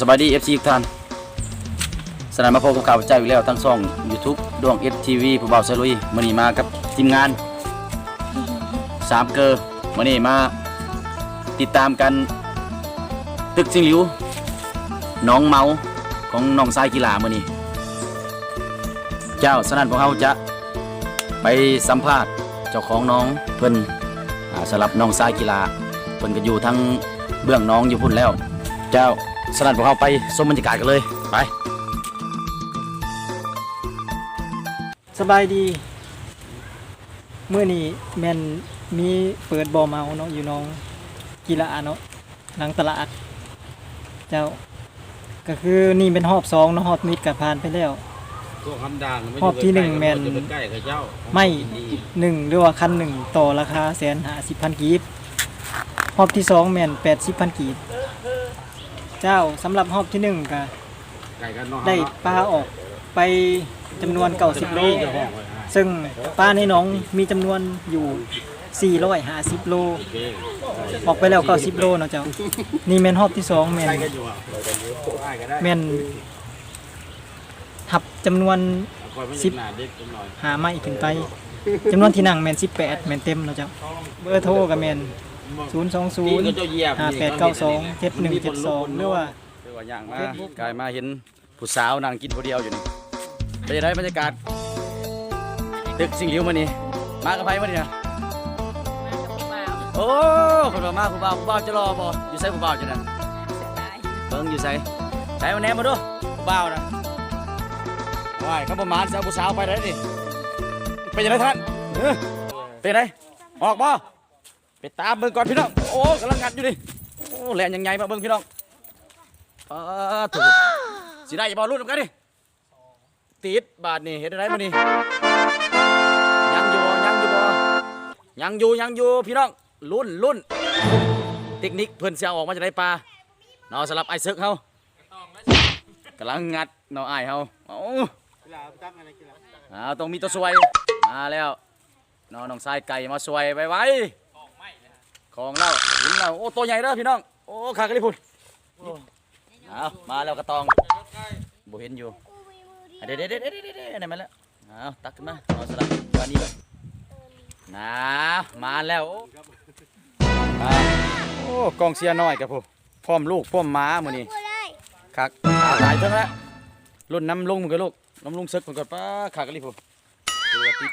สบายดี FC ทุกท่านสนานมาพบกับข่าวเจ้าอีกแล้วทั้งช่อง YouTube ดวง FTV ผู้บ่าวสลุยมื้อนี้มากับทีมงานสามเกอร์มื้อนี้มาติดตามกัน ตึกสิงหลิวน้องเมาของน้องสายกีฬามื้อนี้ เจ้าสนั่นพวกเขาจะไปสัมภาษณ์เจ้าของน้องเพิ่นสำหรับน้องสายกีฬาเพิ่นก็อยู่ทั้งเบื้องน้องอยู่พุ่นแล้ว เจ้า สนั่นพวกเขาไปชมบรรยากาศกันเลยไปสบายดีเมื่อนี้แมนมีเปิดบ่อเมาเนาะอยู่หน้องกีฬาเนาะหลังตลาด เจ้า ก็คือนี่เป็นหอบสองเนาะหอบมิดกับผ่านไปแล้ว ตัวคำด่างรอบที่หนึ่งแม่นใกล้กับเจ้าไม่หนึ่งหรือว่าคันหนึ่งต่อราคาแสนหาสิบพันกีบหอบที่สองแมนแปดสิบพันกีบ เจ้าสำหรับหอบที่หนึ่งก็ไก่กันเนาะได้ปลาออกไปจำนวนเก่าสิบโลเจ้าของไว้ฮะซึ่งปลาในหนองมีจำนวนอยู่ 450 โลโอเคออกไปแล้ว 90 โลเนาะเจ้า นี่แม่นรอบที่สองแม่นใกล้กันอยู่อะได้ก็ได้แม่นหับจำนวนเอาคอยไม่สิบหนาเด็กจังหน่อย หาไม้ขึ้นไปจำนวนที่นั่งแม่น18แม่นเต็มเนาะเจ้า เบอร์โทรก็แม่น พี่ก็020เจ้าเหยียบ5892 7172หรือว่าเรียกว่าอย่างมากลายมาเห็นผู้สาวนั่งกินผู้เดียวอยู่นี่เป็นยังไงบรรยากาศตึกสิงหลิวมื้อนี้มากับไผมื้อนี้นะโอ้คนบ่มาผู้บ่าวผู้บ่าวจะรอบ่อยู่ไสผู้บ่าวจะนั่นเบิ่งอยู่ไสใส่มาแหนมมาดูผู้บ่าวนะว้ายเขาบ่มานสิเอาผู้สาวไปได้ดิเป็นยังไงท่านเอ้อเป็นยังไงออกบ่ ไปตามเบิ่งก่อนพี่น้อง โอ้กำลังงัดอยู่ดิโอ้แหลนยังไงมาเบิ่งพี่น้องเอ่าถูกสิได้อย่าบอลรุ่นกันดิติดบาทนี่เห็นอะไรมานี่ยังอยู่ยังอยู่บ่ยังอยู่ยังอยู่พี่น้องรุ่นรุ่นเทคนิคเพิ่นเสียออกมาจากไหนปลาเนาะสำหรับไอ้ซึกเฮากำลังงัดเนาะไอ้เฮาเอาเอาต้องมีตัวสวยมาแล้วนาะน้องชายไก่มาสวยไว้ไว้ ของเราหินเราโอ้ตัวใหญ่เด้อพี่น้องโอ้ขากระดิพุ่นเอามาแล้วกระตองบ่เห็นอยู่เด็ดเด็ดเด็ดเด็ดเด็ดเด็ดไหนมาแล้วเอาตักขึ้นมาเอาสลับวานนี้ก่อนนะมาแล้วโอ้กองเชียน้อยกับผมพร้อมลูกพร้อมม้ามือนี้คักอ่าหลายท่านั้นละรุ่นน้ำลุงมันก็ลูกน้ำลุงซึกมันก็ป้าคักกะลิผมดูว่าติด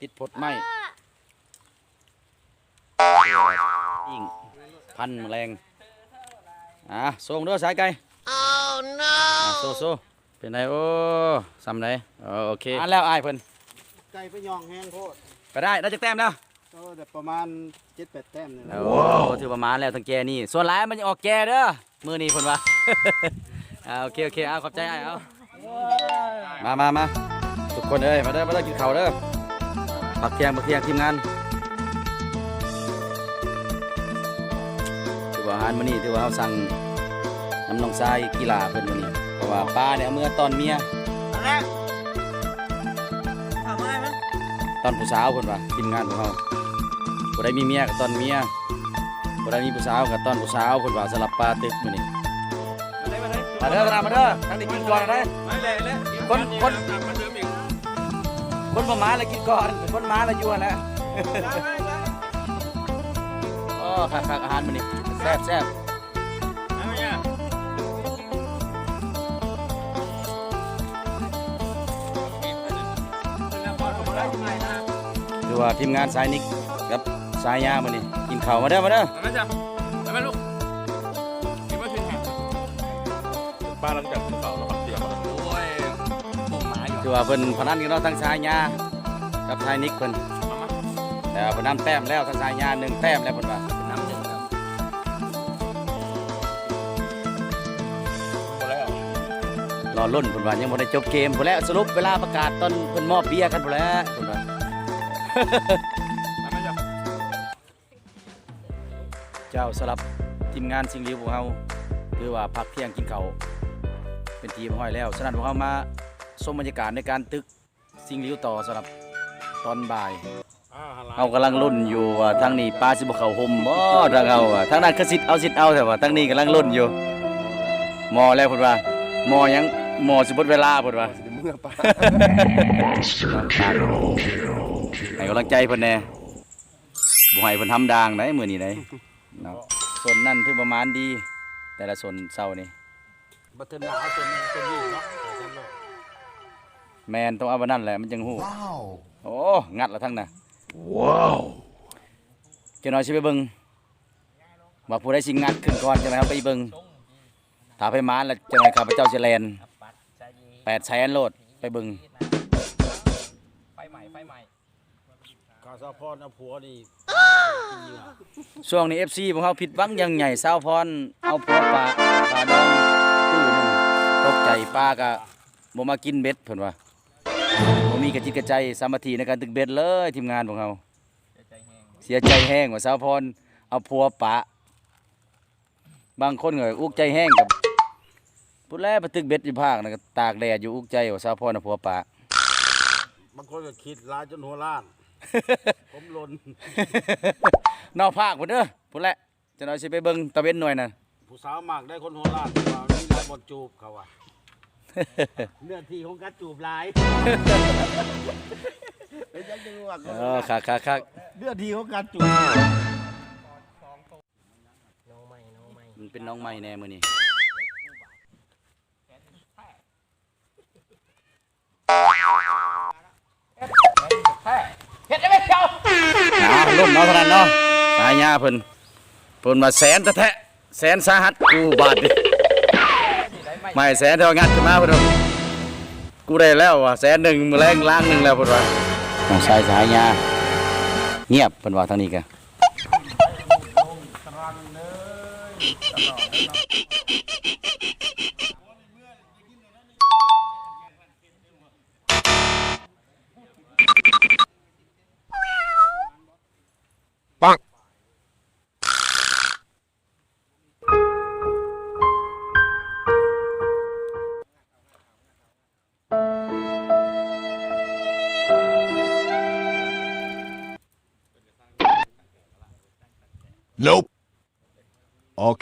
ติดผดไหม พันแมลงอะส่งเด้วยสายไก่ oh no โซโซเป็นไงโอ้สำไรเออโอเคอะแล้วอ้ายเพิ่นไก่ไปยองแห้งโคตรไปได้ได้จากแต้มแล้วก็แต่ประมาณเจ็ดแปดแต้มเนี่ยนะโอ้ถือประมาณแล้วทั้งแกนี่ ส่วนหลายมันจะออกแกเด้อมือนี้เพิ่นว่าอ่าโอเคโอเคเอาขอบใจอ้ายเอามามามาทุกคนเอ้ยมาเด้อมาเด้อกินข้าวเด้อผักเที่ยงผักเที่ยงทีมงาน ว่าอาหารมื้อนี้ถือว่าเราสั่งน้ำนองทรายกีฬาเพิ่นมื้อนี้เพราะว่าป้าเนี่ยเอามื่อตอนเมียถามอะไรมั้ยตอนผู้สาวเพิ่นว่าทีมงานของเราบ่ได้มีเมียกับตอนเมียบ่ได้มีผู้สาวกับตอนผู้สาวเพิ่นว่าสลับปลาตึกมื้อนี้มาเด้อมาเด้อมาเด้อทั้งนี้กินก่อนนะคนคนคนบ่มาแล้วกินก่อนคนมาแล้วอยู่หั่นแหละโอ้คักๆอาหารมื้อนี้ แซ่บแซ่บคือว่าทีมงานสายนิกกับสายยามื้อนี้กินข้าวมาเด้อมาเด้อมาจับมาลูกคิดว่าเป็นแขกบ้านหลังจากภูเขาเราขับเสียบโอ้ยมองหมาอยู่คือว่าเพิ่นพนันกันเนาะทั้งสายยากับสายนิกเพิ่นแต่ว่าเพิ่นนำแต้มแล้วทั้งสายยาหนึ่งแต้มแล้วเพิ่นว่า อลุ้นเพิ่นว่ายังบ่ได้จบเกมพุ่นแล้วสรุปเวลาประกาศตอนเพิ่นมอบเบียร์กันพุ่นแล้วเพิ่นว่าเจ้าสลับทีมงานสิงห์ลีของเฮาคือว่าพักเที่ยงกินข้าวเป็นทีมห้อยแล้ว ฉะนั้นพวกเฮามาชมบรรยากาศในการตึกสิงห์ลีต่อสำหรับตอนบ่ายเฮากำลังลุ้นอยู่ว่าทางนี้ปลาสิบเขาห่มบ่ทางเฮาอะทางนั้นคือสิทธิ์เอาสิทธิ์เอาแต่ว่าทางนี้กำลังลุ้นอยู่มอแล้วเพิ่นว่ามอยัง หมอสิเบิดเวลาเพิ่นว่าเมื่อปลาให้กำลังใจเพิ่นแหน่บ่ให้เพิ่นทำด่างได้มื้อนี้ได้เนาะส่วนนั้นคือประมาณดี แต่ละส่วนเศร้านี่บัตเทอร์นาเอาตัวนี้ตัวนี้เนาะใส่กันเนาะแมนต้องเอาวันนั้นแหละมันจังฮู้โอ้งัดละทั้งน่ะว้าวเจ้าน้อยสิไปเบิ่งว่าผู้ใดสิงัดขึ้นก่อนจังได๋ครับไปเบิ่งถ้าไปมานแล้วจังได๋ข้าพเจ้าสิแลน 8แสนโลดไปเบิ่งกาซาพรเอาผัวนี่กินเหยื่อช่วงนี้ FC พวกเฮาผิดหวังอยังใหญ่สาวพรเอาผัวปลาปลาดองตู้หนึงตกใจปลาก็บ่มากินเบ็ดเพิ่นว่าบ่มีกระจิตกระใจสามัคคีในการตึกเบ็ดเลยทีมงานของเฮาเสียใจแห้งว่าสาวพรเอาผัวปลาบางคนก็อุกใจแห้งกับ ผู้แลไปตึกเบ็ดอยู่ภาคนะก็ตากแดดอยู่อุกใจว่าสาวพรเอาผัวปลาบางคนก็คิดลายจนหัวล้าน ผมหลนนอกภาคพุ่นเด้อพุ่นแหละจะน้อยสิไปเบิ่งตะเวนหน่อยน่ะผู้สาวมากได้คนหัวล้านว่ามีหลายบอลจูบเขาว่าเนื้อที่ของการจูบหลายเป็นยังไงวะเออคักคักคักเนื้อที่ของการจูบมันเป็นน้องใหม่แน่มื้อนี้เฮ็ดได้ไหม เจ้าลุ่นเนาะเท่านั้นเนาะสายยาเพิ่นเพิ่นมาแสนแท้ๆแสนสาหัสกูบาดดิไม่แสนเท่างัดขึ้นมาเพิ่นว่ากูได้แล้วว่ะแสนหนึ่งมื้อแรงล้างหนึงแล้วเพิ่นว่าน้องชายสายยาเงียบเพิ่นว่าทางนี้กะ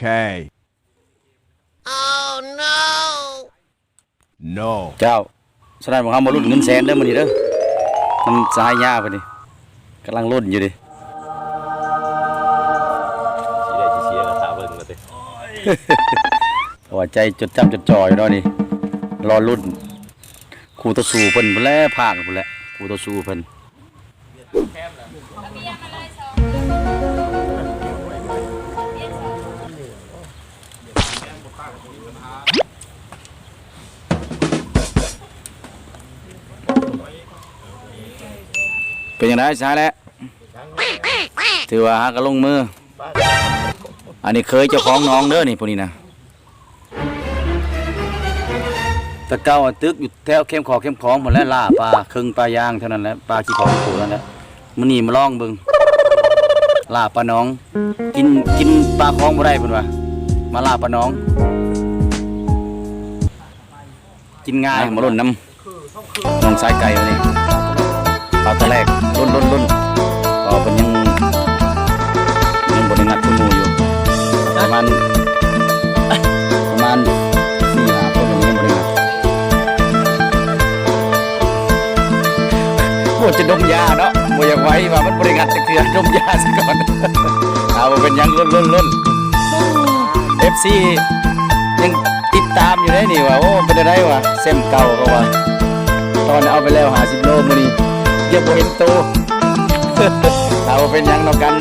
Okay. Oh no. No. เจ้าฉะนั้นผมเฮามาลุ้นเงินแสนเด้อมื้อนี้เด้อมันสายยาเพิ่นนี่กำลังลุ้นอยู่ดิสีได้สีเสียกับตาเบิ่งมาเต้เพราะว่าใจจดจำจดจ่ออยู่เนาะนี่รอลุ้นครูต่อสู้เพิ่นพุ่นแหละภาคพุ่นแหละครูต่อสู้เพิ่น เป็นยังไงสายแล้วถือว่าหากระลงมือ อันนี้เคยเจ้าของน้องเด้อนี่พวกนี้นะตะเก้าตึกอยู่แถวเข้มขอเข้มของหมดแล้วล่าปลาครึ่งปลายางเท่านั้นแหละปลาขี้ของปูนั่นแหละมื้อนี้มาล่องเบิงล่าปลาน้อง กินกินปลาคองบ่ได้เพิ่นว่ามาล่าปลาน้อง กินง่ายมาล่นน้ำน้องสายไก่อันนี้ ปลาตะแรกล่นล่นล่นก็เป็นยังยังบ่ได้งัดคุณหมูอยู่ประมาณประมาณสี่ห้าคนอย่างนี้บริหารปวดจะดมยาเนาะบ่อยากไว้ว่ามันบริหารจะเกลือดมยาซะก่อนเอามาเป็นหยังรุ่นรุ่นรุ่น FC ยังติดตามอยู่ได้นี่ว่าโอ้เป็นอะไรวะเส้นเก่าเขาว่าตอนเอาไปแล้วหาสิบโลมื้อนี้ ยังบ่เห็นโตเอามาเป็นยังเนาะกัน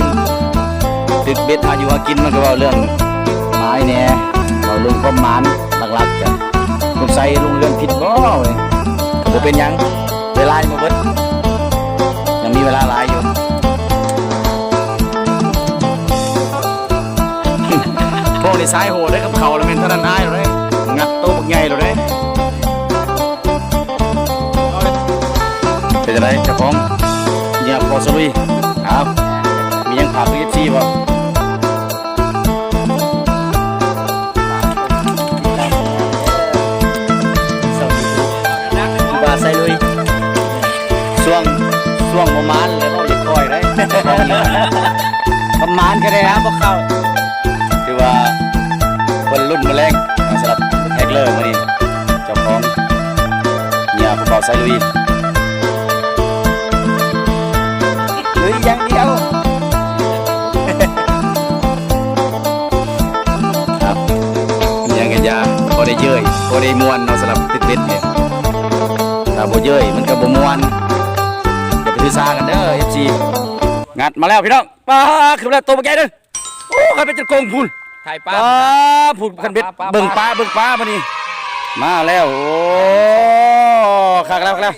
ตึกเบ็ดหาอยู่หากินมันก็เว่าเรื่องไม้แหน่เราเรื่องความหมานหลักๆกันลุงใส่ลุงเรื่องผิดบ่เว้ยบ่เป็นหยังเวลายังบ่เบิดยังมีเวลาหลายอยู่พวกนี้สายโหดได้กับเขาแล้วแม่นเท่านั้นอ้ายเลย จังไดเจ้าของเงียบพอสลุยเอามียังขาดตัว FC บ่วัสดีบาไซลุยช่วงช่วงประมาณแล้วก็อย่คอยได้ประมาณก็ได้ครับพวกเขาถือว่าเป็นรุ่นแมลงสำหรับกเลอร์มานี่เจ้าของเนี่ยผู้บ่าวไซลุยลุย อย่างเดียวครับยังกันยาพอได้เย้ยพอได้มวนเนาะสำหรับติดเบ็ดเนี่ยถ้าบ่เย้ยมันก็บ่มวนอย่าไปถือสากันเด้อ FC งัดมาแล้วพี่น้องป้าขึ้นแล้วตัวเมื่อกี้เด้อโอ้ใครเป็นจัดโกงพูนถ่ายปลาป้าพูนคันเบ็ดปลาปลาเบิ่งปลาเบิ่งปลามานี่มาแล้ว โอ้คักแล้วคักแล้ว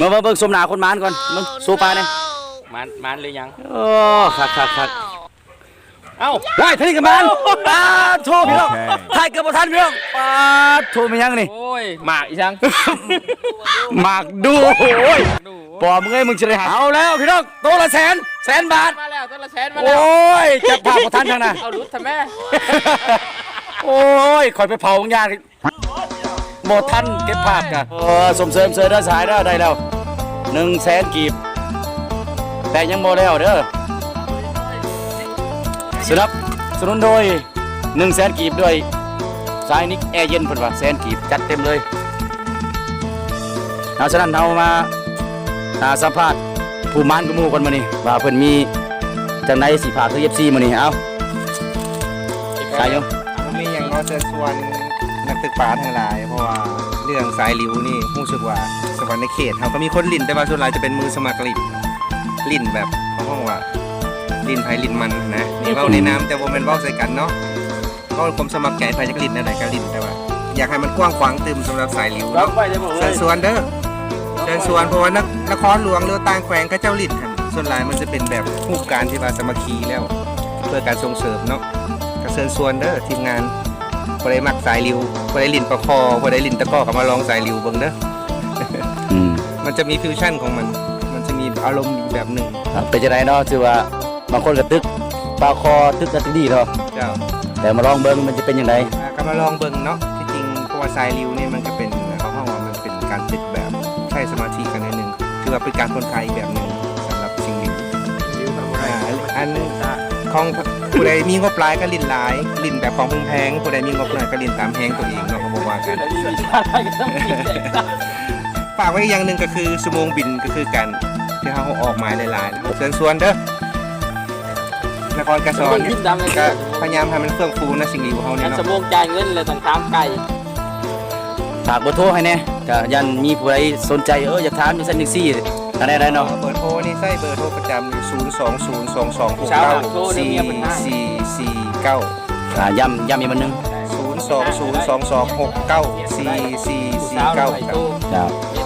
มามาเบิ่งสมหนาคนหมานก่อนมึงสู้ปลาเนี่ยมันมันหรือยังโอ้คักคักคักเอ้าว้ายทะเลกันมันปลาโทษพี่น้องถ่ายเกือบบ่ทันพี่น้องปลาโทษมันยังนี่โอ้ยหมากอีช่างหมากดูโอ้ยปอมึงเอ้ยมึงจะได้หาเอาแล้วพี่น้องตัวละแสนแสนบาทมาแล้วต้นละแสนมาโอแล้ว้ยจับภาพบ่ทันทางน่ะเอารุดทำแม่โอ้ยคอยไปเผาของยา โมทันเก็บภาพกันเออสมเสริมเสริมได้สายได้ได้แล้วหนึ่งแสนกีบ แต่ยังโมแล้วเด้อสนับสนุนโดยหนึ่งแสนกีบด้วยสายนิกแอร์เย็นเพิ่นว่าแสนกีบจัดเต็มเลยเอาฉะนั้นเรามาหาสัมภาษณ์ผู้มานกับหมู่กันมานี่ว่าเพิ่นมีจังไดสิพาคือ FC มื้อนี้เอาสายยงผมมีอย่างน้อยเชิญชวน นักตึกป่าทั้งหลาย เพราะว่าเรื่องสายหลิวนี่รู้สึกว่าสวรรค์ในเขตเขาก็มีคนลิ่นแต่ว่าส่วนใหญ่จะเป็นมือสมัครลิ่นลิ่นแบบเขาห้องว่าลิ่นไผ่ลิ่นมันนะนี่เว่าในน้ำแต่ว่ามันเว่าใส่กันเนาะก็ผมสมัครใจไผ่จักลิ่นอะไรก็ลิ่นแต่ว่าอยากให้มันกว้างขวางตึมสำหรับสายหลิวเนาะเชิญชวนเด้อเชิญชวนเพราะว่านนครหลวงหรือว่าต่างแขวงก็เจ้าลิ่นกันส่วนหลายมันจะเป็นแบบรูปการที่ว่าสามัคคีแล้ว เพื่อการส่งเสริมเนาะก็เชิญชวนเด้อทีมงาน พอได้มักสายริวพอได้ลินประคอพอได้ลินตะกร้อก็มาลองสายริวเบิ่งเด้ออืมมันจะมีฟิวชั่นของมัน มันจะมีอารมณ์อีกแบบหนึ่งครับเป็นจะไดเนาะถือว่าบางคนก็ตึกปลาคอตึกกะตึกดีเนาะเจ้าแต่มาลองเบิ่งมันจะเป็นยังไงอ่าก็มาลองเบิ่งเนาะที่จริงเพราะว่าสายริวนี่มันก็เป็นเขาเรียกว่ามันเป็นการติดแบบใช้สมาธิกันในหนึ่งถือว่าเป็นการผ่อนคลายอีกแบบหนึ่งสำหรับสิ่งริวอ่าอัน ของผู้ใดมีงบหลายก็ลินหลายลินแบบของพึ่งแพงผู้ใดมีงบน้อยก็ลินตามแพงตัวเองเนาะก็บอกว่ากันฝากไว้อีกอย่างหนึ่งก็คือสมงบินก็คือการที่เขาออกหมายหลายๆเชิญชวนเด้อนครกระสอนพิมพ์ดำเลยก็พยายามให้มันเฟื่องฟูนะสิ่งดีของเขางั้เนี่ยนสเนาะมองจ่ายเงินเลยต้องตามไก่ฝากเบอร์โทรให้แน่ก็ยันมีผู้ใดสนใจเอออยากถามจังซั่นจังซี่ก็ได้ได้เนาะเบอร์โทรนี่ใส่เบอร์โทรประจำ0 2 0 2 2 6 9 4 4 4 9 อ่าย้ำย้ำอีกบันหนึง0 2 0 2 2 6 9 4 4 4 9ตู้ครับเมีย